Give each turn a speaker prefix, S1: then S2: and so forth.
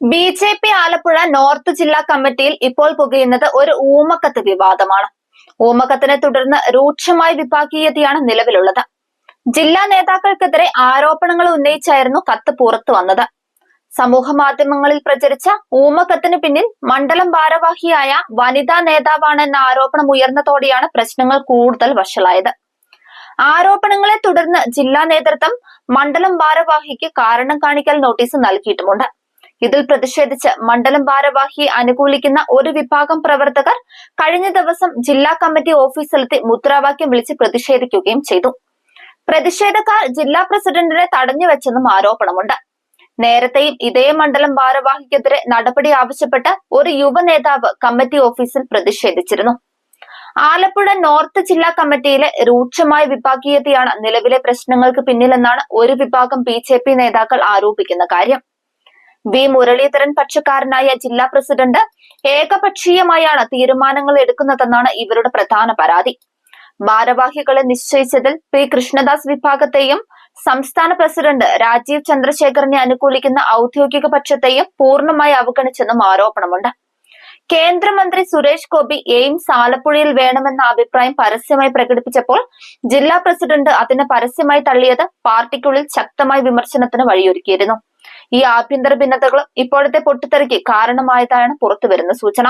S1: B J P Alappuzha north ജില്ലാ കമ്മിറ്റിയിൽ ഇപ്പോൾ പുകയുന്നത് ഒരു ഊമക്കത്ത് വിവാദമാണ്. ഊമക്കത്തിനെ തുടർന്ന് രൂക്ഷമായ വിഭാഗീയതയാണ് നിലവിലുള്ളത്. ജില്ലാ നേതാക്കൾക്കെതിരെ ആരോപണങ്ങൾ ഉന്നയിച്ചായിരുന്നു കത്ത് പുറത്തു വന്നത്. സമൂഹ മാധ്യമങ്ങളിൽ പ്രചരിച്ച ഊമക്കത്തിന് പിന്നിൽ മണ്ഡലം ഭാരവാഹിയായ വനിതാ നേതാവാണ് എന്ന ആരോപണം ഉയർന്നതോടെയാണ് പ്രശ്നങ്ങൾ കൂടുതൽ വഷളായത്. ആരോപണങ്ങളെ തുടർന്ന് ജില്ലാ നേതൃത്വം മണ്ഡലം ഭാരവാഹിക്ക് കാരണം കാണിക്കൽ നോട്ടീസ് നൽകിയിട്ടുമുണ്ട്. ഇതിൽ പ്രതിഷേധിച്ച് മണ്ഡലം ഭാരവാഹി അനുകൂലിക്കുന്ന ഒരു വിഭാഗം പ്രവർത്തകർ കഴിഞ്ഞ ദിവസം ജില്ലാ കമ്മിറ്റി ഓഫീസിലെത്തി മുദ്രാവാക്യം വിളിച്ച് പ്രതിഷേധിക്കുകയും ചെയ്തു. പ്രതിഷേധക്കാർ ജില്ലാ പ്രസിഡന്റിനെ തടഞ്ഞു തടഞ്ഞുവെച്ചെന്നും ആരോപണമുണ്ട്. നേരത്തെയും ഇതേ മണ്ഡലം ഭാരവാഹിക്കെതിരെ നടപടി ആവശ്യപ്പെട്ട് ഒരു യുവ നേതാവ് കമ്മിറ്റി ഓഫീസിൽ പ്രതിഷേധിച്ചിരുന്നു. ആലപ്പുഴ നോർത്ത് ജില്ലാ കമ്മിറ്റിയിലെ രൂക്ഷമായ വിഭാഗീയതയാണ് നിലവിലെ പ്രശ്നങ്ങൾക്ക് പിന്നിലെന്നാണ് ഒരു വിഭാഗം ബി നേതാക്കൾ ആരോപിക്കുന്ന കാര്യം. വി മുരളീധരൻ പക്ഷക്കാരനായ ജില്ലാ പ്രസിഡന്റ് ഏകപക്ഷീയമായാണ് തീരുമാനങ്ങൾ എടുക്കുന്നതെന്നാണ് ഇവരുടെ പ്രധാന പരാതി. ഭാരവാഹികളെ നിശ്ചയിച്ചതിൽ പി കൃഷ്ണദാസ് വിഭാഗത്തെയും സംസ്ഥാന പ്രസിഡന്റ് രാജീവ് ചന്ദ്രശേഖരനെ അനുകൂലിക്കുന്ന ഔദ്യോഗിക പക്ഷത്തെയും പൂർണമായി അവഗണിച്ചെന്നും ആരോപണമുണ്ട്. കേന്ദ്രമന്ത്രി സുരേഷ് ഗോപി എയിംസ് ആലപ്പുഴയിൽ വേണമെന്ന അഭിപ്രായം പരസ്യമായി പ്രകടിപ്പിച്ചപ്പോൾ ജില്ലാ പ്രസിഡന്റ് അതിനെ പരസ്യമായി തള്ളിയത് പാർട്ടിക്കുള്ളിൽ ശക്തമായ വിമർശനത്തിന് വഴിയൊരുക്കിയിരുന്നു. ഈ ആഭ്യന്തര ഭിന്നതകളും ഇപ്പോഴത്തെ പൊട്ടിത്തെറിക്ക് പുറത്തു വരുന്ന സൂചന.